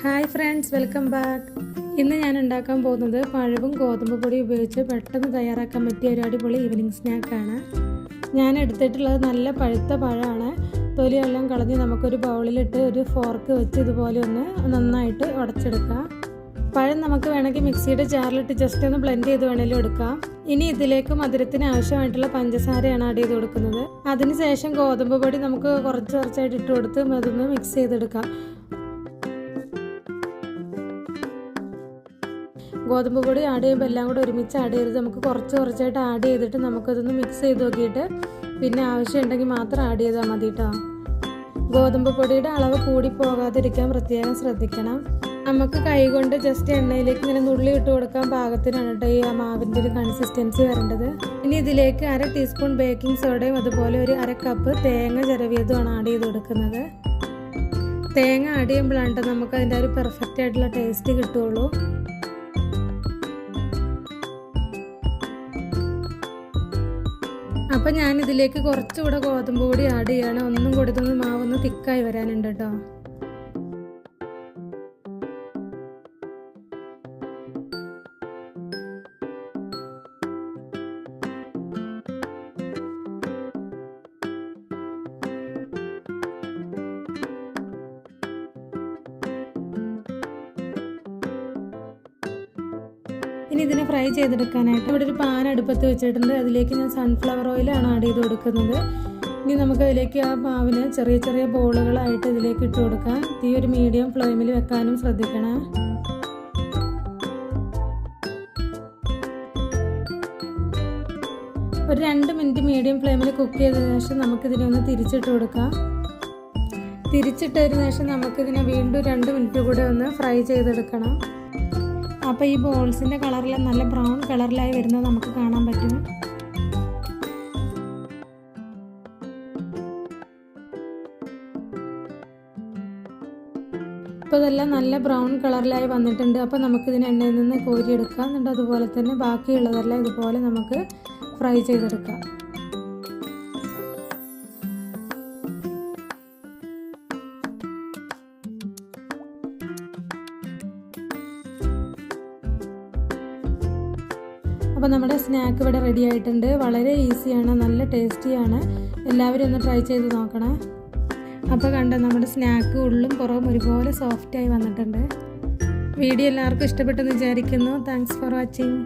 Hi friends welcome back ഇന്ന് ഞാൻ ഉണ്ടാക്കാൻ പോകുന്നത് പഴവും ഗോതമ്പ് പൊടി ഉപയോഗിച്ച് പെട്ടെന്ന് തയ്യാറാക്കാൻ പറ്റിയ ഒരു അടിപൊളി ഈവനിങ് സ്നാക്കാണ് ഞാൻ എടുത്തിട്ടുള്ളത് നല്ല പഴുത്ത പഴമാണ്. തൊലിയെല്ലാം കളഞ്ഞ് നമുക്കൊരു ബൗളിലിട്ട് ഒരു ഫോർക്ക് വെച്ച് ഇതുപോലെ ഒന്ന് നന്നായിട്ട് ഉടച്ചെടുക്കാം. പഴം നമുക്ക് വേണമെങ്കിൽ മിക്സിയുടെ ജാറിലിട്ട് ജസ്റ്റ് ഒന്ന് ബ്ലെൻഡ് ചെയ്ത് വേണമെങ്കിലും എടുക്കാം. ഇനി ഇതിലേക്ക് മധുരത്തിന് ആവശ്യമായിട്ടുള്ള പഞ്ചസാരയാണ് ആഡ് ചെയ്ത് കൊടുക്കുന്നത്. അതിനുശേഷം ഗോതമ്പ് പൊടി നമുക്ക് കുറച്ച് കുറച്ചായിട്ട് ഇട്ട് കൊടുത്ത് അതൊന്ന് മിക്സ് ചെയ്തെടുക്കാം. ഗോതമ്പ് പൊടി ആഡ് ചെയ്യുമ്പോൾ എല്ലാം കൂടെ ഒരുമിച്ച് ആഡ് ചെയ്ത് നമുക്ക് കുറച്ച് കുറച്ചായിട്ട് ആഡ് ചെയ്തിട്ട് നമുക്കതൊന്ന് മിക്സ് ചെയ്ത് നോക്കിയിട്ട് പിന്നെ ആവശ്യമുണ്ടെങ്കിൽ മാത്രം ആഡ് ചെയ്താൽ മതി കേട്ടോ ഗോതമ്പ് പൊടിയുടെ അളവ് കൂടി പോകാതിരിക്കാൻ പ്രത്യേകം ശ്രദ്ധിക്കണം. നമുക്ക് കൈകൊണ്ട് ജസ്റ്റ് എണ്ണയിലേക്ക് ഇങ്ങനെ നുള്ളി ഇട്ട് കൊടുക്കാൻ പാകത്തിനാണ് കേട്ടോ ഈ മാവിന്റെ ഒരു കൺസിസ്റ്റൻസി വരേണ്ടത്. ഇനി ഇതിലേക്ക് അര ടീസ്പൂൺ ബേക്കിംഗ് സോഡയും അതുപോലെ ഒരു അര കപ്പ് തേങ്ങ ചിരവിയതുമാണ് ആഡ് ചെയ്ത് കൊടുക്കുന്നത്. തേങ്ങ ആഡ് ചെയ്യുമ്പോഴാണ് നമുക്ക് അതിന്റെ ഒരു പെർഫെക്റ്റ് ആയിട്ടുള്ള ടേസ്റ്റ് കിട്ടുള്ളൂ. അപ്പം ഞാനിതിലേക്ക് കുറച്ചുകൂടെ ഗോതമ്പ് പൊടി ആഡ് ചെയ്യാണ്. ഒന്നും കൂടി ഇതൊന്ന് മാവൊന്ന് തിക്കായി വരാനുണ്ട് കേട്ടോ ഇനി ഇതിനെ ഫ്രൈ ചെയ്തെടുക്കാനായിട്ട് ഇവിടെ ഒരു പാൻ അടുപ്പത്ത് വെച്ചിട്ടുണ്ട്. അതിലേക്ക് ഞാൻ സൺഫ്ലവർ ഓയിലാണ് ആഡ് ചെയ്ത് കൊടുക്കുന്നത്. ഇനി നമുക്ക് അതിലേക്ക് ആ മാവിന് ചെറിയ ചെറിയ ബോളുകളായിട്ട് ഇതിലേക്ക് ഇട്ട് കൊടുക്കാം. തീ ഒരു മീഡിയം ഫ്ലെയിമിൽ വെക്കാനും ശ്രദ്ധിക്കണം. ഒരു രണ്ട് മിനിറ്റ് മീഡിയം ഫ്ലെയിമിൽ കുക്ക് ചെയ്തതിനു ശേഷം നമുക്കിതിനെ ഒന്ന് തിരിച്ചിട്ട് കൊടുക്കാം. തിരിച്ചിട്ടതിന് ശേഷം നമുക്കിതിനെ വീണ്ടും രണ്ട് മിനിറ്റ് കൂടെ ഒന്ന് ഫ്രൈ ചെയ്തെടുക്കണം. അപ്പോൾ ഈ ബോൾസിന്റെ കളറിൽ നല്ല ബ്രൗൺ കളറിലായി വരുന്നത് നമുക്ക് കാണാൻ പറ്റും. ഇപ്പോൾ ഇതെല്ലാം നല്ല ബ്രൗൺ കളറിലായി വന്നിട്ടുണ്ട്. അപ്പോൾ നമുക്കിതിന് എണ്ണയിൽ നിന്ന് കോരിയെടുക്കാം. എന്നിട്ട് അതുപോലെ തന്നെ ബാക്കിയുള്ളതെല്ലാം ഇതുപോലെ നമുക്ക് ഫ്രൈ ചെയ്തെടുക്കാം. അപ്പോൾ നമ്മുടെ സ്നാക്ക് ഇവിടെ റെഡി ആയിട്ടുണ്ട്. വളരെ ഈസിയാണ് നല്ല ടേസ്റ്റിയാണ്. എല്ലാവരും ഒന്ന് ട്രൈ ചെയ്ത് നോക്കണം. അപ്പോൾ കണ്ട നമ്മുടെ സ്നാക്ക് ഉള്ളും പുറവും ഒരുപോലെ സോഫ്റ്റായി വന്നിട്ടുണ്ട്. വീഡിയോ എല്ലാവർക്കും ഇഷ്ടപ്പെട്ടെന്ന് വിചാരിക്കുന്നു. Thanks for watching